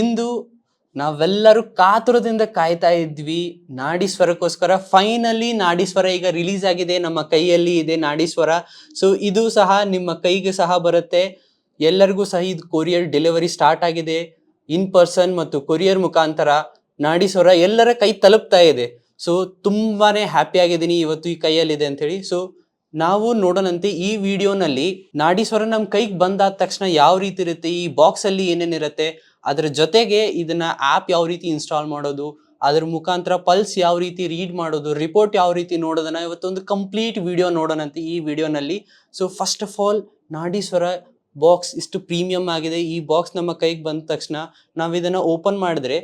ಇಂದು ನಾವೆಲ್ಲರೂ ಕಾತುರದಿಂದ ಕಾಯ್ತಾ ಇದ್ವಿ. ನಾಡೀಶ್ವರಕ್ಕೋಸ್ಕರ ಫೈನಲಿ ನಾಡೀಶ್ವರ ಈಗ ರಿಲೀಸ್ ಆಗಿದೆ. ನಮ್ಮ ಕೈಯಲ್ಲಿ ಇದೆ ನಾಡೀಶ್ವರ. ಸೊ ಇದು ಸಹ ನಿಮ್ಮ ಕೈಗೆ ಸಹ ಬರುತ್ತೆ. ಎಲ್ಲರಿಗೂ ಸಹ ಇದು ಕೊರಿಯರ್ ಡೆಲಿವರಿ ಸ್ಟಾರ್ಟ್ ಆಗಿದೆ. ಇನ್ ಪರ್ಸನ್ ಮತ್ತು ಕೊರಿಯರ್ ಮುಖಾಂತರ ನಾಡೀಶ್ವರ ಎಲ್ಲರ ಕೈ ತಲುಪ್ತಾ ಇದೆ. ಸೊ ತುಂಬಾನೇ ಹ್ಯಾಪಿ ಆಗಿದ್ದೀನಿ ಇವತ್ತು ಈ ಕೈಯಲ್ಲಿದೆ ಅಂತ ಹೇಳಿ ಸೊ ನಾವು ನೋಡೋಣಂತೆ ಈ ವಿಡಿಯೋನಲ್ಲಿ ನಾಡೀಶ್ವರ ನಮ್ಮ ಕೈಗೆ ಬಂದಾದ ತಕ್ಷಣ ಯಾವ ರೀತಿ ಇರುತ್ತೆ? ಈ ಬಾಕ್ಸಲ್ಲಿ ಏನೇನಿರುತ್ತೆ? ಅದ್ರ ಜೊತೆಗೆ ಇದನ್ನ ಆಪ್ ಯಾವ ರೀತಿ ಇನ್ಸ್ಟಾಲ್ ಮಾಡೋದು, ಅದ್ರ ಮುಖಾಂತರ ಪಲ್ಸ್ ಯಾವ ರೀತಿ ರೀಡ್ ಮಾಡೋದು ರಿಪೋರ್ಟ್ ಯಾವ ರೀತಿ ನೋಡೋದನ್ನ ಇವತ್ತೊಂದು ಕಂಪ್ಲೀಟ್ ವಿಡಿಯೋ ನೋಡೋಣಂತೆ ಈ ವಿಡಿಯೋನಲ್ಲಿ so first of all Nadishwar box ಇಷ್ಟು ಪ್ರೀಮಿಯಂ ಆಗಿದೆ. ಈ ಬಾಕ್ಸ್ ನಮ್ಮ ಕೈಗೆ ಬಂದ ತಕ್ಷಣ ನಾವು ಇದನ್ನ ಓಪನ್ ಮಾಡಿದ್ರೆ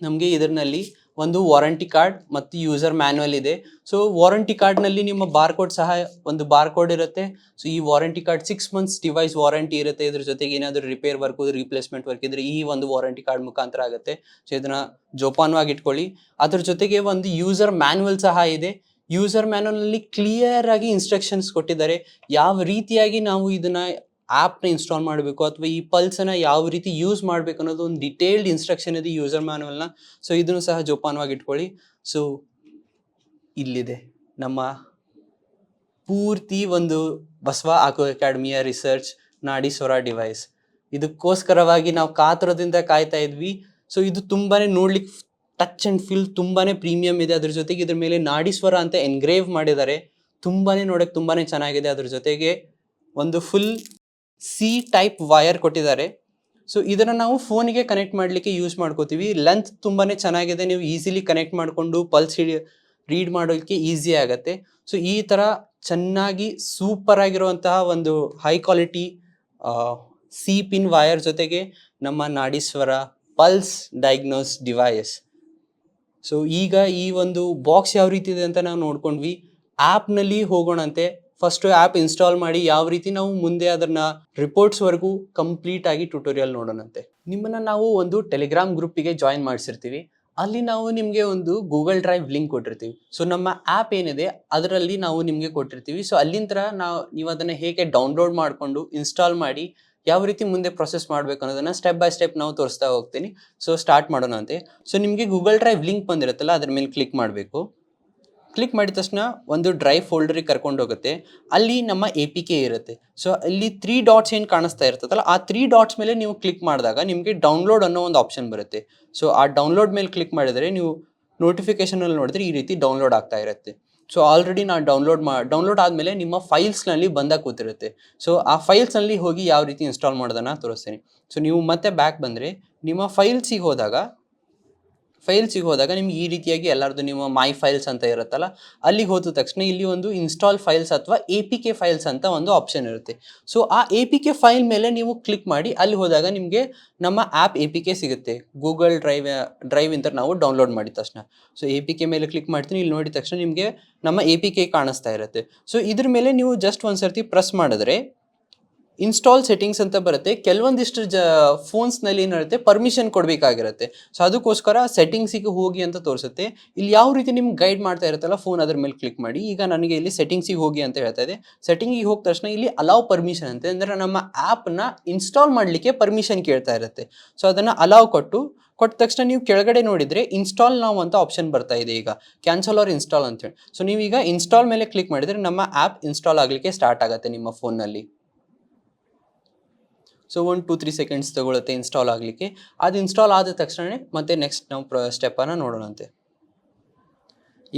ನಮಗೆ ಇದರಲ್ಲಿ ಒಂದು ವಾರಂಟಿ ಕಾರ್ಡ್ ಮತ್ತು ಯೂಸರ್ ಮ್ಯಾನ್ಯಲ್ ಇದೆ. ಸೊ ವಾರಂಟಿ ಕಾರ್ಡ್ನಲ್ಲಿ ನಿಮ್ಮ ಬಾರ್ ಕೋಡ್ ಸಹ ಒಂದು ಬಾರ್ ಕೋಡ್ ಇರುತ್ತೆ. ಸೊ ಈ warranty card six months device warranty ಇರುತ್ತೆ. ಇದ್ರ ಜೊತೆಗೆ ಏನಾದರೂ ರಿಪೇರ್ ವರ್ಕ್ ರಿಪ್ಲೇಸ್ಮೆಂಟ್ ವರ್ಕ್ ಇದ್ರೆ ಈ ಒಂದು ವಾರಂಟಿ ಕಾರ್ಡ್ ಮುಖಾಂತರ ಆಗುತ್ತೆ. ಸೊ ಇದನ್ನ ಜೋಪಾನವಾಗಿ ಇಟ್ಕೊಳ್ಳಿ ಅದ್ರ ಜೊತೆಗೆ ಒಂದು ಯೂಸರ್ ಮ್ಯಾನ್ಯಲ್ ಸಹ ಇದೆ. ಯೂಸರ್ ಮ್ಯಾನ್ಯಲ್ನಲ್ಲಿ ಕ್ಲಿಯರ್ ಆಗಿ ಇನ್ಸ್ಟ್ರಕ್ಷನ್ಸ್ ಕೊಟ್ಟಿದ್ದಾರೆ. ಯಾವ ರೀತಿಯಾಗಿ ನಾವು ಇದನ್ನ ಆ್ಯಪ್ನ ಇನ್ಸ್ಟಾಲ್ ಮಾಡಬೇಕು ಅಥವಾ ಈ ಪಲ್ಸನ್ನ ಯಾವ ರೀತಿ ಯೂಸ್ ಮಾಡಬೇಕು ಅನ್ನೋದು ಒಂದು ಡಿಟೇಲ್ಡ್ ಇನ್ಸ್ಟ್ರಕ್ಷನ್ ಇದೆ ಯೂಸರ್ ಮ್ಯಾನುವಲ್ನ ಸೊ ಇದನ್ನು ಸಹ ಜೋಪಾನವಾಗಿ ಇಟ್ಕೊಳ್ಳಿ. ಸೊ ಇಲ್ಲಿದೆ ನಮ್ಮ ಪೂರ್ತಿ ಒಂದು ಬಸವ ಆಕೋ ಅಕಾಡೆಮಿಯ ರಿಸರ್ಚ್ ನಾಡಿ ಸ್ವರ ಡಿವೈಸ್ ಇದಕ್ಕೋಸ್ಕರವಾಗಿ ನಾವು ಕಾತುರದಿಂದ ಕಾಯ್ತಾ ಇದ್ವಿ. ಸೊ ಇದು ತುಂಬಾ ನೋಡ್ಲಿಕ್ಕೆ ಟಚ್ ಅಂಡ್ ಫೀಲ್ ತುಂಬಾ ಪ್ರೀಮಿಯಂ ಇದೆ. ಅದ್ರ ಜೊತೆಗೆ ಇದ್ರ ಮೇಲೆ ನಾಡಿ ಸ್ವರ ಅಂತ ಎನ್ಗ್ರೇವ್ ಮಾಡಿದ್ದಾರೆ. ತುಂಬಾ ನೋಡಕ್ಕೆ ತುಂಬಾ ಚೆನ್ನಾಗಿದೆ. ಅದ್ರ ಜೊತೆಗೆ ಒಂದು ಫುಲ್ ಸಿ ಟೈಪ್ ವೈರ್ ಕೊಟ್ಟಿದ್ದಾರೆ. ಸೊ ಇದನ್ನು ನಾವು ಫೋನಿಗೆ ಕನೆಕ್ಟ್ ಮಾಡಲಿಕ್ಕೆ ಯೂಸ್ ಮಾಡ್ಕೋತೀವಿ. ಲೆಂತ್ ತುಂಬಾ ಚೆನ್ನಾಗಿದೆ. ನೀವು ಈಸಿಲಿ ಕನೆಕ್ಟ್ ಮಾಡಿಕೊಂಡು ಪಲ್ಸ್ ರೀಡ್ ಮಾಡೋಕ್ಕೆ ಈಸಿ ಆಗುತ್ತೆ. ಸೊ ಈ ಥರ ಚೆನ್ನಾಗಿ ಸೂಪರ್ ಆಗಿರುವಂತಹ ಒಂದು high quality C pin wire ಜೊತೆಗೆ ನಮ್ಮ Nadishwar pulse diagnose device so ಈಗ ಈ ಒಂದು ಬಾಕ್ಸ್ ಯಾವ ರೀತಿ ಇದೆ ಅಂತ ನಾವು ನೋಡ್ಕೊಂಡ್ವಿ. ಆ್ಯಪ್ನಲ್ಲಿ ಹೋಗೋಣಂತೆ. ಫಸ್ಟ್ ಆ್ಯಪ್ ಇನ್ಸ್ಟಾಲ್ ಮಾಡಿ ಯಾವ ರೀತಿ ನಾವು ಮುಂದೆ ಅದನ್ನ ರಿಪೋರ್ಟ್ಸ್ವರೆಗೂ ಕಂಪ್ಲೀಟ್ ಆಗಿ ಟ್ಯುಟೋರಿಯಲ್ ನೋಡೋಣಂತೆ. ನಿಮ್ಮನ್ನ ನಾವು ಒಂದು ಟೆಲಿಗ್ರಾಮ್ ಗ್ರೂಪಿಗೆ ಜಾಯಿನ್ ಮಾಡಿಸಿರ್ತೀವಿ. ಅಲ್ಲಿ ನಾವು ನಿಮಗೆ ಒಂದು ಗೂಗಲ್ ಡ್ರೈವ್ ಲಿಂಕ್ ಕೊಟ್ಟಿರ್ತೀವಿ. ಸೊ ನಮ್ಮ ಆ್ಯಪ್ ಏನಿದೆ ಅದರಲ್ಲಿ ನಾವು ನಿಮಗೆ ಕೊಟ್ಟಿರ್ತೀವಿ. ಸೊ ಅಲ್ಲಿಂದ ನಾವು ನೀವು ಅದನ್ನು ಹೇಗೆ ಡೌನ್ಲೋಡ್ ಮಾಡಿಕೊಂಡು ಇನ್ಸ್ಟಾಲ್ ಮಾಡಿ ಯಾವ ರೀತಿ ಮುಂದೆ ಪ್ರೊಸೆಸ್ ಮಾಡಬೇಕು ಅನ್ನೋದನ್ನು ಸ್ಟೆಪ್ ಬೈ ಸ್ಟೆಪ್ ನಾವು ತೋರಿಸ್ತಾ ಹೋಗ್ತೀನಿ. ಸೊ ಸ್ಟಾರ್ಟ್ ಮಾಡೋಣ ಅಂತೆ ಸೊ ನಿಮಗೆ ಗೂಗಲ್ ಡ್ರೈವ್ ಲಿಂಕ್ ಬಂದಿರುತ್ತಲ್ಲ, ಅದ್ರ ಮೇಲೆ ಕ್ಲಿಕ್ ಮಾಡಬೇಕು. ಕ್ಲಿಕ್ ಮಾಡಿದ ತಕ್ಷಣ ಒಂದು ಡ್ರೈ ಫೋಲ್ಡರಿಗೆ ಕರ್ಕೊಂಡು ಹೋಗುತ್ತೆ. ಅಲ್ಲಿ ನಮ್ಮ ಎ ಪಿ ಕೆ ಇರುತ್ತೆ. ಸೊ ಅಲ್ಲಿ ತ್ರೀ ಡಾಟ್ಸ್ ಏನು ಕಾಣಿಸ್ತಾ ಇರ್ತದಲ್ಲ, ಆ ತ್ರೀ ಡಾಟ್ಸ್ ಮೇಲೆ ನೀವು ಕ್ಲಿಕ್ ಮಾಡಿದಾಗ ನಿಮಗೆ ಡೌನ್ಲೋಡ್ ಅನ್ನೋ ಒಂದು ಆಪ್ಷನ್ ಬರುತ್ತೆ. ಸೊ ಆ ಡೌನ್ಲೋಡ್ ಮೇಲೆ ಕ್ಲಿಕ್ ಮಾಡಿದರೆ ನೀವು ನೋಟಿಫಿಕೇಷನಲ್ಲಿ ನೋಡಿದ್ರೆ ಈ ರೀತಿ ಡೌನ್ಲೋಡ್ ಆಗ್ತಾ ಇರುತ್ತೆ. ಸೊ ಆಲ್ರೆಡಿ ನಾನು ಡೌನ್ಲೋಡ್ ಮಾ ಡೌನ್ಲೋಡ್ ಆದಮೇಲೆ ನಿಮ್ಮ ಫೈಲ್ಸ್ನಲ್ಲಿ ಬಂದಾಗ ಕೂತಿರುತ್ತೆ. ಸೊ ಆ ಫೈಲ್ಸ್ನಲ್ಲಿ ಹೋಗಿ ಯಾವ ರೀತಿ ಇನ್ಸ್ಟಾಲ್ ಮಾಡೋದನ್ನ ತೋರಿಸ್ತೀನಿ. ಸೊ ನೀವು ಮತ್ತೆ ಬ್ಯಾಕ್ ಬಂದರೆ ನಿಮ್ಮ ಫೈಲ್ಸಿಗೆ ಹೋದಾಗ ಫೈಲ್ಸಿಗೆ ಹೋದಾಗ ನಿಮ್ಗೆ ಈ ರೀತಿಯಾಗಿ ಎಲ್ಲರದು ನಿಮ್ಮ ಮೈ ಫೈಲ್ಸ್ ಅಂತ ಇರುತ್ತಲ್ಲ, ಅಲ್ಲಿಗೆ ಹೋದ ತಕ್ಷಣ ಇಲ್ಲಿ ಒಂದು ಇನ್ಸ್ಟಾಲ್ ಫೈಲ್ಸ್ ಅಥವಾ ಎ ಪಿ ಕೆ ಫೈಲ್ಸ್ ಅಂತ ಒಂದು ಆಪ್ಷನ್ ಇರುತ್ತೆ. ಸೊ ಆ ಎ ಪಿ ಕೆ ಫೈಲ್ ಮೇಲೆ ನೀವು ಕ್ಲಿಕ್ ಮಾಡಿ ಅಲ್ಲಿ ಹೋದಾಗ ನಿಮಗೆ ನಮ್ಮ ಆ್ಯಪ್ ಎ ಪಿ ಕೆ ಸಿಗುತ್ತೆ. ಗೂಗಲ್ ಡ್ರೈವ್ ಡ್ರೈವ್ ಅಂತ ನಾವು ಡೌನ್ಲೋಡ್ ಮಾಡಿದ ತಕ್ಷಣ. ಸೊ ಎ ಪಿ ಕೆ ಮೇಲೆ ಕ್ಲಿಕ್ ಮಾಡ್ತೀನಿ, ಇಲ್ಲಿ ನೋಡಿದ ತಕ್ಷಣ ನಿಮಗೆ ನಮ್ಮ ಎ ಪಿ ಕೆ ಕಾಣಿಸ್ತಾ ಇರುತ್ತೆ. ಸೊ ಇದ್ರ ಮೇಲೆ ನೀವು ಜಸ್ಟ್ ಒಂದು ಸರ್ತಿ ಪ್ರೆಸ್ ಮಾಡಿದ್ರೆ ಇನ್ಸ್ಟಾಲ್ ಸೆಟ್ಟಿಂಗ್ಸ್ ಅಂತ ಬರುತ್ತೆ. ಕೆಲವೊಂದಿಷ್ಟು ಜ ಫೋನ್ಸ್ನಲ್ಲಿ ಏನಿರುತ್ತೆ ಪರ್ಮಿಷನ್ ಕೊಡಬೇಕಾಗಿರುತ್ತೆ. ಸೊ ಅದಕ್ಕೋಸ್ಕರ ಸೆಟ್ಟಿಂಗ್ಸಿಗೆ ಹೋಗಿ ಅಂತ ತೋರಿಸುತ್ತೆ. ಇಲ್ಲಿ ಯಾವ ರೀತಿ ನಿಮ್ಗೆ ಗೈಡ್ ಮಾಡ್ತಾ ಇರುತ್ತಲ್ಲ ಫೋನ್ ಅದ್ರ ಮೇಲೆ ಕ್ಲಿಕ್ ಮಾಡಿ. ಈಗ ನನಗೆ ಇಲ್ಲಿ ಸೆಟ್ಟಿಂಗ್ಸಿಗೆ ಹೋಗಿ ಅಂತ ಹೇಳ್ತಾ ಇದೆ. ಸೆಟ್ಟಿಂಗಿಗೆ ಹೋದ ತಕ್ಷಣ ಇಲ್ಲಿ ಅಲೌ ಪರ್ಮಿಷನ್ ಅಂತ. ಅಂದರೆ ನಮ್ಮ ಆ್ಯಪ್ನ ಇನ್ಸ್ಟಾಲ್ ಮಾಡಲಿಕ್ಕೆ ಪರ್ಮಿಷನ್ ಕೇಳ್ತಾ ಇರುತ್ತೆ. ಸೊ ಅದನ್ನು ಅಲಾವ್ ಕೊಟ್ಟು, ಕೊಟ್ಟ ತಕ್ಷಣ ನೀವು ಕೆಳಗಡೆ ನೋಡಿದರೆ ಇನ್ಸ್ಟಾಲ್ ನಾವು ಅಂತ ಆಪ್ಷನ್ ಬರ್ತಾ ಇದೆ ಈಗ. ಕ್ಯಾನ್ಸಲ್ ಆರ್ ಇನ್ಸ್ಟಾಲ್ ಅಂತೇಳಿ ಸೊ ನೀವೀಗ ಇನ್ಸ್ಟಾಲ್ ಮೇಲೆ ಕ್ಲಿಕ್ ಮಾಡಿದರೆ ನಮ್ಮ ಆ್ಯಪ್ ಇನ್ಸ್ಟಾಲ್ ಆಗಲಿಕ್ಕೆ ಸ್ಟಾರ್ಟ್ ಆಗುತ್ತೆ ನಿಮ್ಮ ಫೋನ್ನಲ್ಲಿ so one two three seconds ತಗೊಳುತ್ತೆ ಇನ್ಸ್ಟಾಲ್ ಆಗಲಿಕ್ಕೆ. ಅದು ಇನ್ಸ್ಟಾಲ್ ಆದ ತಕ್ಷಣವೇ ಮತ್ತೆ ನೆಕ್ಸ್ಟ್ ನಾವು ಪ್ರ ಸ್ಟೆಪ್ಪನ್ನು ನೋಡೋಣಂತೆ.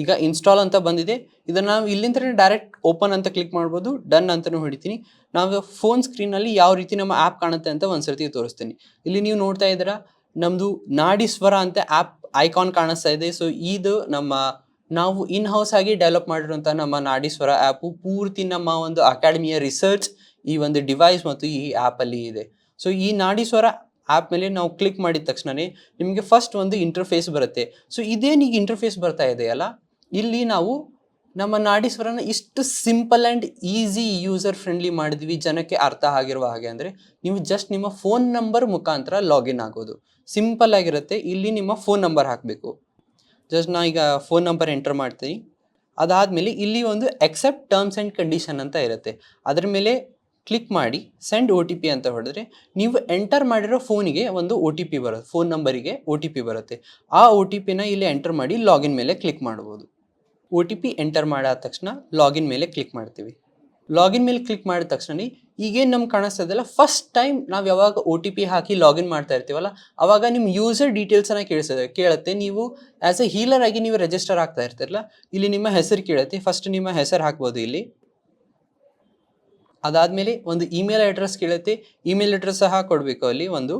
ಈಗ ಇನ್ಸ್ಟಾಲ್ ಅಂತ ಬಂದಿದೆ. ಇದನ್ನು ನಾವು ಇಲ್ಲಿಂದನೇ ಡೈರೆಕ್ಟ್ ಓಪನ್ ಅಂತ ಕ್ಲಿಕ್ ಮಾಡ್ಬೋದು ಡನ್ ಅಂತಲೂ ಹೊಡಿತೀನಿ. ನಾವು ಫೋನ್ ಸ್ಕ್ರೀನಲ್ಲಿ ಯಾವ ರೀತಿ ನಮ್ಮ ಆ್ಯಪ್ ಕಾಣುತ್ತೆ ಅಂತ ಒಂದು ಸರ್ತಿ ತೋರಿಸ್ತೀನಿ. ಇಲ್ಲಿ ನೀವು ನೋಡ್ತಾ ಇದ್ದೀರಾ ನಮ್ಮದು ನಾಡೀಶ್ವರ ಅಂತ ಆ್ಯಪ್ ಐಕಾನ್ ಕಾಣಿಸ್ತಾ ಇದೆ. ಸೊ ಇದು ನಮ್ಮ, ನಾವು ಇನ್ ಹೌಸ್ ಆಗಿ ಡೆವಲಪ್ ಮಾಡಿರುವಂಥ ನಮ್ಮ ನಾಡೀಶ್ವರ ಆ್ಯಪು ಪೂರ್ತಿ ನಮ್ಮ ಒಂದು ಅಕಾಡೆಮಿಯ ರಿಸರ್ಚ್ ಈ ಒಂದು ಡಿವೈಸ್ ಮತ್ತು ಈ ಆ್ಯಪಲ್ಲಿ ಇದೆ. ಸೊ ಈ ನಾಡೀಶ್ವರ ಆ್ಯಪ್ ಮೇಲೆ ನಾವು ಕ್ಲಿಕ್ ಮಾಡಿದ ತಕ್ಷಣವೇ ನಿಮಗೆ ಫಸ್ಟ್ ಒಂದು ಇಂಟರ್ಫೇಸ್ ಬರುತ್ತೆ. ಸೊ ಇದೇನೀಗ ಇಂಟರ್ಫೇಸ್ ಬರ್ತಾ ಇದೆಯಲ್ಲ ಇಲ್ಲಿ ನಾವು ನಮ್ಮ ನಾಡೀಶ್ವರನ ಇಷ್ಟು simple and easy user friendly ಮಾಡಿದ್ವಿ, ಜನಕ್ಕೆ ಅರ್ಥ ಆಗಿರುವ ಹಾಗೆ ಅಂದರೆ ನೀವು ಜಸ್ಟ್ ನಿಮ್ಮ ಫೋನ್ ನಂಬರ್ ಮುಖಾಂತರ ಲಾಗಿನ್ ಆಗೋದು. ಸಿಂಪಲ್ ಆಗಿರುತ್ತೆ, ಇಲ್ಲಿ ನಿಮ್ಮ ಫೋನ್ ನಂಬರ್ ಹಾಕಬೇಕು. ಜಸ್ಟ್ ನಾ ಈಗ ಫೋನ್ ನಂಬರ್ ಎಂಟರ್ ಮಾಡ್ತೀನಿ. ಅದಾದಮೇಲೆ ಇಲ್ಲಿ ಒಂದು ಎಕ್ಸೆಪ್ಟ್ ಟರ್ಮ್ಸ್ ಆ್ಯಂಡ್ ಕಂಡೀಷನ್ ಅಂತ ಇರುತ್ತೆ. ಅದರ ಮೇಲೆ ಕ್ಲಿಕ್ ಮಾಡಿ ಸೆಂಡ್ ಒ ಟಿ ಪಿ ಅಂತ ಹೊಡೆದ್ರೆ ನೀವು ಎಂಟರ್ ಮಾಡಿರೋ ಫೋನಿಗೆ ಒಂದು ಒ ಟಿ ಪಿ ಬರುತ್ತೆ. ಫೋನ್ ನಂಬರಿಗೆ ಒ ಟಿ ಪಿ ಬರುತ್ತೆ. ಆ ಒ ಟಿ ಪಿನ ಇಲ್ಲಿ ಎಂಟರ್ ಮಾಡಿ ಲಾಗಿನ್ ಮೇಲೆ ಕ್ಲಿಕ್ ಮಾಡ್ಬೋದು. ಒ ಟಿ ಪಿ ಎಂಟರ್ ಮಾಡಾದ ತಕ್ಷಣ ಲಾಗಿನ್ ಮೇಲೆ ಕ್ಲಿಕ್ ಮಾಡ್ತೀವಿ. ಲಾಗಿನ್ ಮೇಲೆ ಕ್ಲಿಕ್ ಮಾಡಿದ ತಕ್ಷಣ ಈಗೇನು ನಮ್ಗೆ ಕಾಣಿಸ್ತದಲ್ಲ ಫಸ್ಟ್ ಟೈಮ್ ನಾವು ಯಾವಾಗ ಒ ಟಿ ಪಿ ಹಾಕಿ ಲಾಗಿನ್ ಮಾಡ್ತಾ ಇರ್ತೀವಲ್ಲ, ಅವಾಗ ನಿಮ್ಮ ಯೂಸರ್ ಡೀಟೇಲ್ಸನ್ನು ಕೇಳಿಸ್ತದೆ ಕೇಳುತ್ತೆ. ನೀವು ಆ್ಯಸ್ ಎ ಹೀಲರ್ ಆಗಿ ನೀವು ರಿಜಿಸ್ಟರ್ ಆಗ್ತಾ ಇರ್ತೀರಲ್ಲ, ಇಲ್ಲಿ ನಿಮ್ಮ ಹೆಸರು ಕೇಳುತ್ತೆ. ಫಸ್ಟ್ ನಿಮ್ಮ ಹೆಸರು ಹಾಕ್ಬೋದು ಇಲ್ಲಿ. ಅದಾದಮೇಲೆ ಒಂದು ಇಮೇಲ್ ಅಡ್ರೆಸ್ ಕೇಳುತ್ತೆ. ಇಮೇಲ್ ಅಡ್ರೆಸ್ ಸಹ ಕೊಡಬೇಕು ಅಲ್ಲಿ ಒಂದು.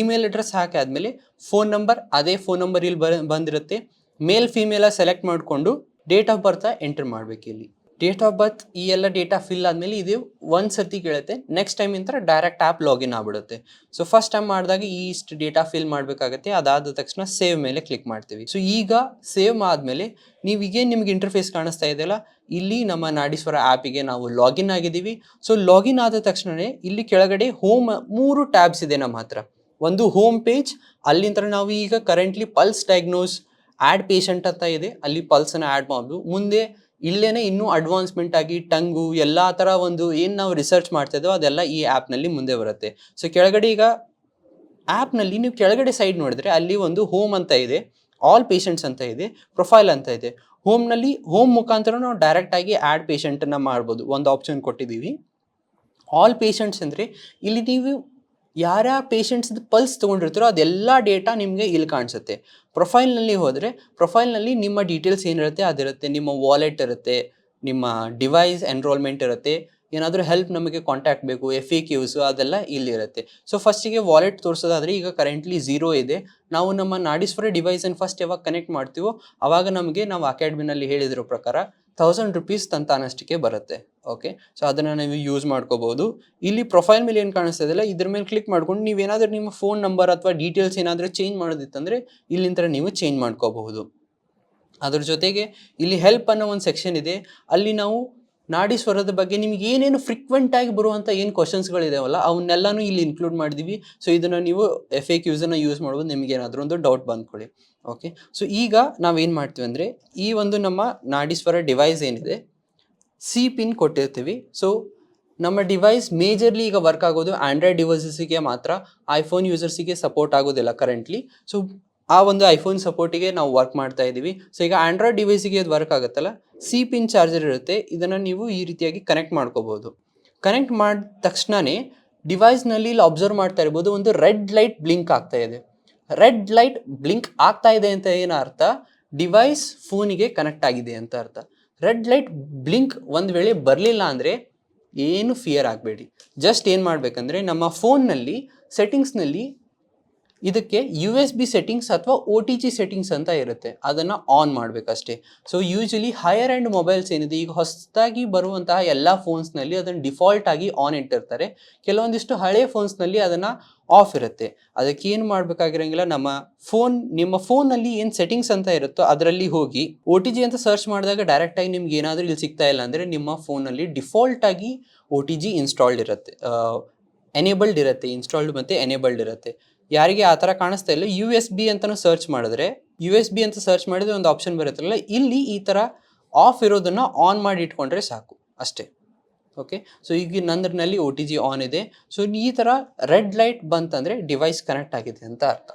ಇಮೇಲ್ ಅಡ್ರೆಸ್ ಹಾಕಿ ಆದಮೇಲೆ ಫೋನ್ ನಂಬರ್ ಅದೇ ಫೋನ್ ನಂಬರ್ ಇಲ್ಲಿ ಬಂದಿರುತ್ತೆ. ಮೇಲ್ ಫಿಮೇಲ ಸೆಲೆಕ್ಟ್ ಮಾಡಿಕೊಂಡು ಡೇಟ್ ಆಫ್ ಬರ್ತ್ ಎಂಟರ್ ಮಾಡಬೇಕು ಇಲ್ಲಿ. ಡೇಟ್ ಆಫ್ ಬರ್ತ್ ಈ ಎಲ್ಲ ಡೇಟಾ ಫಿಲ್ ಆದಮೇಲೆ ಇದು ಒಂದು ಸರ್ತಿ ಕೇಳುತ್ತೆ. ನೆಕ್ಸ್ಟ್ ಟೈಮ್ ಇಂತರ ಡೈರೆಕ್ಟ್ ಆ್ಯಪ್ ಲಾಗಿನ್ ಆಗ್ಬಿಡುತ್ತೆ. ಸೊ ಫಸ್ಟ್ ಟೈಮ್ ಮಾಡಿದಾಗ ಈ ಇಷ್ಟು ಡೇಟಾ ಫಿಲ್ ಮಾಡಬೇಕಾಗತ್ತೆ. ಅದಾದ ತಕ್ಷಣ ಸೇವ್ ಮೇಲೆ ಕ್ಲಿಕ್ ಮಾಡ್ತೀವಿ. ಸೊ ಈಗ ಸೇವ್ ಆದಮೇಲೆ ನೀವು ಈಗೇನು ನಿಮ್ಗೆ ಇಂಟರ್ಫೇಸ್ ಕಾಣಿಸ್ತಾ ಇದೆಯಲ್ಲ, ಇಲ್ಲಿ ನಮ್ಮ ನಾಡೀಶ್ವರ ಆ್ಯಪಿಗೆ ನಾವು ಲಾಗಿನ್ ಆಗಿದ್ದೀವಿ. ಸೊ ಲಾಗಿನ್ ಆದ ತಕ್ಷಣವೇ ಇಲ್ಲಿ ಕೆಳಗಡೆ ಹೋಮ್ ಮೂರು ಟ್ಯಾಬ್ಸ್ ಇದೆ ನಮ್ಮ ಹತ್ರ. ಒಂದು ಹೋಮ್ ಪೇಜ್ ಅಲ್ಲಿಂದ ನಾವು ಈಗ currently pulse diagnose add patient ಅಂತ ಇದೆ. ಅಲ್ಲಿ ಪಲ್ಸನ್ನು ಆ್ಯಡ್ ಮಾಡೋದು ಮುಂದೆ ಇಲ್ಲೇನೆ ಇನ್ನೂ ಅಡ್ವಾನ್ಸ್ಮೆಂಟ್ ಆಗಿ ಟಂಗು ಎಲ್ಲ ಥರ ಒಂದು ಏನು ನಾವು ರಿಸರ್ಚ್ ಮಾಡ್ತಿದ್ದೋ ಅದೆಲ್ಲ ಈ ಆ್ಯಪ್ನಲ್ಲಿ ಮುಂದೆ ಬರುತ್ತೆ. ಸೊ ಕೆಳಗಡೆ ಈಗ ಆ್ಯಪ್ನಲ್ಲಿ ನೀವು ಕೆಳಗಡೆ ಸೈಡ್ ನೋಡಿದ್ರೆ ಅಲ್ಲಿ ಒಂದು ಹೋಮ್ ಅಂತ ಇದೆ ಆಲ್ ಪೇಷಂಟ್ಸ್ ಅಂತ ಇದೆ ಪ್ರೊಫೈಲ್ ಅಂತ ಇದೆ. ಹೋಮ್ನಲ್ಲಿ ಹೋಮ್ ಮುಖಾಂತರ ನಾವು ಡೈರೆಕ್ಟಾಗಿ ಆ್ಯಡ್ ಪೇಷಂಟನ್ನು ಮಾಡ್ಬೋದು. ಒಂದು ಆಪ್ಷನ್ ಕೊಟ್ಟಿದ್ದೀವಿ. ಆಲ್ ಪೇಷಂಟ್ಸ್ ಅಂದರೆ ಇಲ್ಲಿ ನೀವು ಯಾರ್ಯಾರ ಪೇಷಂಟ್ಸ್ದು ಪಲ್ಸ್ ತೊಗೊಂಡಿರ್ತೀರೋ ಅದೆಲ್ಲ ಡೇಟಾ ನಿಮಗೆ ಇಲ್ಲಿ ಕಾಣಿಸುತ್ತೆ. ಪ್ರೊಫೈಲ್ನಲ್ಲಿ ಹೋದರೆ, ಪ್ರೊಫೈಲ್ನಲ್ಲಿ ನಿಮ್ಮ ಡೀಟೇಲ್ಸ್ ಏನಿರುತ್ತೆ ಅದಿರುತ್ತೆ. ನಿಮ್ಮ ವಾಲೆಟ್ ಇರುತ್ತೆ, ನಿಮ್ಮ ಡಿವೈಸ್ ಎನ್ರೋಲ್ಮೆಂಟ್ ಇರುತ್ತೆ. ಏನಾದರೂ ಹೆಲ್ಪ್ ನಮಗೆ ಕಾಂಟ್ಯಾಕ್ಟ್ ಬೇಕು ಎಫ್ ಇ ಕ್ಯೂಸು ಅದೆಲ್ಲ ಇಲ್ಲಿರುತ್ತೆ. ಸೊ ಫಸ್ಟಿಗೆ ವಾಲೆಟ್ ತೋರಿಸೋದಾದರೆ ಈಗ ಕರೆಂಟ್ಲಿ ಝೀರೋ ಇದೆ. ನಾವು ನಮ್ಮ ನಾಡೀಶ್ವರ ಡಿವೈಸನ್ನು ಫಸ್ಟ್ ಯಾವಾಗ ಕನೆಕ್ಟ್ ಮಾಡ್ತೀವೋ ಆವಾಗ ನಮಗೆ ನಾವು ಅಕಾಡೆಮಿನಲ್ಲಿ ಹೇಳಿದಿರೋ ಪ್ರಕಾರ ಥೌಸಂಡ್ ರುಪೀಸ್ ತಂತಾನಷ್ಟಕ್ಕೆ ಬರುತ್ತೆ. ಓಕೆ ಸೊ ಅದನ್ನು ನೀವು ಯೂಸ್ ಮಾಡ್ಕೋಬೋದು. ಇಲ್ಲಿ ಪ್ರೊಫೈಲ್ ಮೇಲೆ ಏನು ಕಾಣಿಸ್ತದಲ್ಲ ಇದ್ರ ಮೇಲೆ ಕ್ಲಿಕ್ ಮಾಡ್ಕೊಂಡು ನೀವೇನಾದರೂ ನಿಮ್ಮ ಫೋನ್ ನಂಬರ್ ಅಥವಾ ಡೀಟೇಲ್ಸ್ ಏನಾದರೂ ಚೇಂಜ್ ಮಾಡೋದಿತ್ತಂದರೆ ಇಲ್ಲಿಂದ ನೀವು ಚೇಂಜ್ ಮಾಡ್ಕೋಬಹುದು. ಅದ್ರ ಜೊತೆಗೆ ಇಲ್ಲಿ ಹೆಲ್ಪ್ ಅನ್ನೋ ಒಂದು ಸೆಕ್ಷನ್ ಇದೆ. ಅಲ್ಲಿ ನಾವು ನಾಡಿ ಸ್ವರದ ಬಗ್ಗೆ ನಿಮ್ಗೆ ಏನೇನು ಆಗಿ ಬರುವಂಥ ಏನು ಕ್ವಶನ್ಸ್ಗಳಿದಾವಲ್ಲ ಅವನ್ನೆಲ್ಲನೂ ಇಲ್ಲಿ ಇನ್ಕ್ಲೂಡ್ ಮಾಡಿದ್ದೀವಿ ಸೊ ಇದನ್ನು ನೀವು ಎಫ್ ಎ ಕ್ಯೂಸನ್ನು ಯೂಸ್ ಮಾಡ್ಬೋದು, ನಿಮ್ಗೆ ಏನಾದರೂ ಒಂದು ಡೌಟ್ ಬಂದ್ಕೊಳ್ಳಿ. ಓಕೆ ಸೊ ಈಗ ನಾವೇನು ಮಾಡ್ತೀವಿ ಅಂದರೆ ಈ ಒಂದು ನಮ್ಮ ನಾಡೀಶ್ವರ ಡಿವೈಸ್ ಏನಿದೆ ಸಿ ಪಿನ್ ಕೊಟ್ಟಿರ್ತೀವಿ. ಸೊ ನಮ್ಮ ಡಿವೈಸ್ ಮೇಜರ್ಲಿ ಈಗ ವರ್ಕ್ ಆಗೋದು ಆಂಡ್ರಾಯ್ಡ್ ಡಿವೈಸಸ್ಸಿಗೆ ಮಾತ್ರ ಐಫೋನ್ ಯೂಸರ್ಸಿಗೆ ಸಪೋರ್ಟ್ ಆಗೋದಿಲ್ಲ ಕರೆಂಟ್ಲಿ ಸೊ ಆ ಒಂದು ಐಫೋನ್ ಸಪೋರ್ಟಿಗೆ ನಾವು ವರ್ಕ್ ಮಾಡ್ತಾ ಇದ್ದೀವಿ. ಸೊ ಈಗ ಆಂಡ್ರಾಯ್ಡ್ ಡಿವೈಸಿಗೆ ಅದು ವರ್ಕ್ ಆಗುತ್ತಲ್ಲ ಸಿ ಪಿನ್ ಚಾರ್ಜರ್ ಇರುತ್ತೆ. ಇದನ್ನು ನೀವು ಈ ರೀತಿಯಾಗಿ ಕನೆಕ್ಟ್ ಮಾಡ್ಕೋಬೋದು ಕನೆಕ್ಟ್ ಮಾಡಿದ ತಕ್ಷಣವೇ ಡಿವೈಸ್ನಲ್ಲಿ ಇಲ್ಲಿ ಅಬ್ಸರ್ವ್ ಮಾಡ್ತಾ ಇರ್ಬೋದು, ಒಂದು ರೆಡ್ ಲೈಟ್ ಬ್ಲಿಂಕ್ ಆಗ್ತಾ ಇದೆ. ರೆಡ್ ಲೈಟ್ ಬ್ಲಿಂಕ್ ಆಗ್ತಾ ಇದೆ ಅಂತ ಏನು ಅರ್ಥ? ಡಿವೈಸ್ ಫೋನಿಗೆ ಕನೆಕ್ಟ್ ಆಗಿದೆ ಅಂತ ಅರ್ಥ. ರೆಡ್ ಲೈಟ್ ಬ್ಲಿಂಕ್ ಒಂದು ವೇಳೆ ಬರಲಿಲ್ಲ ಅಂದರೆ ಏನು ಫಿಯರ್ ಆಗಬೇಡಿ. ಜಸ್ಟ್ ಏನು ಮಾಡಬೇಕಂದ್ರೆ ನಮ್ಮ ಫೋನ್ನಲ್ಲಿ ಸೆಟ್ಟಿಂಗ್ಸ್ನಲ್ಲಿ ಇದಕ್ಕೆ ಯು ಎಸ್ ಬಿ ಸೆಟ್ಟಿಂಗ್ಸ್ ಅಥವಾ ಒ ಟಿ ಜಿ ಸೆಟ್ಟಿಂಗ್ಸ್ ಅಂತ ಇರುತ್ತೆ. ಅದನ್ನು on ಮಾಡಬೇಕಷ್ಟೇ. So usually higher end mobiles ಏನಿದೆ, ಈಗ ಹೊಸದಾಗಿ ಬರುವಂತಹ ಎಲ್ಲ ಫೋನ್ಸ್ನಲ್ಲಿ ಅದನ್ನು ಡಿಫಾಲ್ಟ್ ಆಗಿ ಆನ್ ಇಟ್ಟಿರ್ತಾರೆ. ಕೆಲವೊಂದಿಷ್ಟು ಹಳೆ ಫೋನ್ಸ್ನಲ್ಲಿ ಅದನ್ನು ಆಫ್ ಇರುತ್ತೆ. ಅದಕ್ಕೆ ಏನು ಮಾಡಬೇಕಾಗಿರೋಂಗಿಲ್ಲ, ನಮ್ಮ ಫೋನ್ ನಿಮ್ಮ ಫೋನಲ್ಲಿ ಏನು ಸೆಟ್ಟಿಂಗ್ಸ್ ಅಂತ ಇರುತ್ತೋ ಅದರಲ್ಲಿ ಹೋಗಿ ಒ ಟಿ ಜಿ ಅಂತ ಸರ್ಚ್ ಮಾಡಿದಾಗ ಡೈರೆಕ್ಟಾಗಿ ನಿಮ್ಗೆ ಏನಾದರೂ ಇಲ್ಲಿ ಸಿಗ್ತಾ ಇಲ್ಲ ಅಂದರೆ ನಿಮ್ಮ ಫೋನಲ್ಲಿ ಡಿಫಾಲ್ಟ್ ಆಗಿ ಒ ಟಿ ಜಿ ಇನ್ಸ್ಟಾಲ್ಡ್ ಇರುತ್ತೆ. ಎನೇಬಲ್ಡ್ ಇರುತ್ತೆ ಇನ್ಸ್ಟಾಲ್ಡ್ ಮತ್ತು ಎನೇಬಲ್ಡ್ ಇರುತ್ತೆ. ಯಾರಿಗೆ ಆ ಥರ ಕಾಣಿಸ್ತಾ ಇಲ್ಲ. ಯು ಎಸ್ ಬಿ ಅಂತಲೂ ಸರ್ಚ್ ಮಾಡಿದ್ರೆ ಯು ಎಸ್ ಬಿ ಅಂತ ಸರ್ಚ್ ಮಾಡಿದ್ರೆ ಒಂದು ಆಪ್ಷನ್ ಬರುತ್ತಲ್ಲ, ಇಲ್ಲಿ ಈ ಥರ ಆಫ್ ಇರೋದನ್ನು ಆನ್ ಮಾಡಿ ಇಟ್ಕೊಂಡ್ರೆ ಸಾಕು, ಅಷ್ಟೇ. ಓಕೆ ಸೊ ಈಗ ನಂದ್ರಲ್ಲಿ ಒ ಟಿ ಜಿ ಆನ್ ಇದೆ. ಸೊ ಈ ಥರ ರೆಡ್ ಲೈಟ್ ಬಂತಂದರೆ ಡಿವೈಸ್ ಕನೆಕ್ಟ್ ಆಗಿದೆ ಅಂತ ಅರ್ಥ.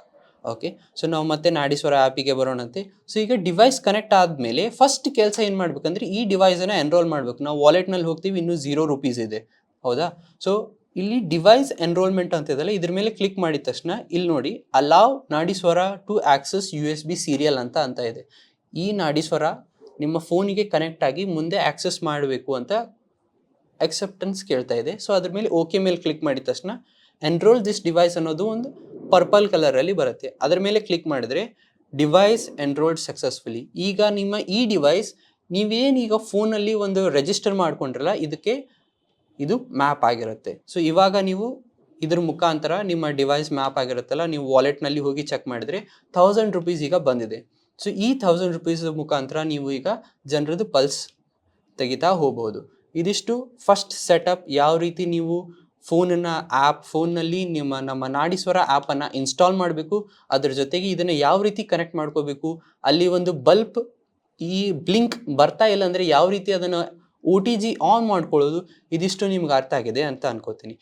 ಓಕೆ ಸೊ ನಾವು ಮತ್ತೆ ನಾಡೀಶ್ವರ ಆ್ಯಪಿಗೆ ಬರೋಣಂತೆ. ಸೊ ಈಗ ಡಿವೈಸ್ ಕನೆಕ್ಟ್ ಆದಮೇಲೆ ಫಸ್ಟ್ ಕೆಲಸ ಏನು ಮಾಡ್ಬೇಕಂದ್ರೆ ಈ ಡಿವೈಸನ್ನು ಎನ್ರೋಲ್ ಮಾಡಬೇಕು. ನಾವು ವಾಲೆಟ್ನಲ್ಲಿ ಹೋಗ್ತೀವಿ, ಇನ್ನೂ ಝೀರೋ ರುಪೀಸ್ ಇದೆ. ಹೌದಾ? ಸೊ ಇಲ್ಲಿ ಡಿವೈಸ್ ಎನ್ರೋಲ್ಮೆಂಟ್ ಅಂತ ಇದೆಯಲ್ಲ, ಇದ್ರ ಮೇಲೆ ಕ್ಲಿಕ್ ಮಾಡಿದ ತಕ್ಷಣ ಇಲ್ಲಿ ನೋಡಿ allow Nadiswara to access U S B serial ಅಂತ ಅಂತ ಇದೆ. ಈ ನಾಡಿಸ್ವರ ನಿಮ್ಮ ಫೋನಿಗೆ ಕನೆಕ್ಟ್ ಆಗಿ ಮುಂದೆ ಆಕ್ಸೆಸ್ ಮಾಡಬೇಕು ಅಂತ ಅಕ್ಸೆಪ್ಟೆನ್ಸ್ ಕೇಳ್ತಾ ಇದೆ. ಸೊ ಅದ್ರ ಮೇಲೆ ಓಕೆ ಮೇಲೆ ಕ್ಲಿಕ್ ಮಾಡಿದ ತಕ್ಷಣ ಎನ್ರೋಲ್ ದಿಸ್ ಡಿವೈಸ್ ಅನ್ನೋದು ಒಂದು ಪರ್ಪಲ್ ಕಲರಲ್ಲಿ ಬರುತ್ತೆ. ಅದರ ಮೇಲೆ ಕ್ಲಿಕ್ ಮಾಡಿದ್ರೆ ಡಿವೈಸ್ ಎನ್ರೋಲ್ಡ್ ಸಕ್ಸಸ್ಫುಲಿ ಈಗ ನಿಮ್ಮ ಈ ಡಿವೈಸ್ ನೀವೇನೀಗ ಫೋನಲ್ಲಿ ಒಂದು ರಿಜಿಸ್ಟರ್ ಮಾಡ್ಕೊಂಡ್ರಲ್ಲ, ಇದಕ್ಕೆ ಇದು ಮ್ಯಾಪ್ ಆಗಿರುತ್ತೆ. ಸೊ ಇವಾಗ ನೀವು ಇದ್ರ ಮುಖಾಂತರ ನಿಮ್ಮ ಡಿವೈಸ್ ಮ್ಯಾಪ್ ಆಗಿರುತ್ತಲ್ಲ, ನೀವು ವಾಲೆಟ್ನಲ್ಲಿ ಹೋಗಿ ಚೆಕ್ ಮಾಡಿದ್ರೆ ಥೌಸಂಡ್ ರುಪೀಸ್ ಈಗ ಬಂದಿದೆ. ಸೊ ಈ ಥೌಸಂಡ್ ರುಪೀಸ್ ಮುಖಾಂತರ ನೀವು ಈಗ ಜನರದ್ದು ಪಲ್ಸ್ ತೆಗಿತಾ ಹೋಗ್ಬೋದು. ಇದಿಷ್ಟು ಫಸ್ಟ್ ಸೆಟಪ್ ಯಾವ ರೀತಿ ನೀವು ಫೋನನ್ನು ಆ್ಯಪ್ ಫೋನ್ನಲ್ಲಿ ನಿಮ್ಮ, ನಮ್ಮ ನಾಡೀಶ್ವರ ಆ್ಯಪನ್ನು ಇನ್ಸ್ಟಾಲ್ ಮಾಡಬೇಕು, ಅದ್ರ ಜೊತೆಗೆ ಇದನ್ನು ಯಾವ ರೀತಿ ಕನೆಕ್ಟ್ ಮಾಡ್ಕೋಬೇಕು, ಅಲ್ಲಿ ಒಂದು ಬಲ್ಪ್ ಈ ಬ್ಲಿಂಕ್ ಬರ್ತಾ ಇಲ್ಲ ಅಂದರೆ ಯಾವ ರೀತಿ ಅದನ್ನು ಒ ಟಿ ಜಿ ಆನ್ ಮಾಡ್ಕೊಳ್ಳೋದು ಇದಿಷ್ಟು ನಿಮ್ಗೆ ಅರ್ಥ ಆಗಿದೆ ಅಂತ ಅನ್ಕೋತೀನಿ.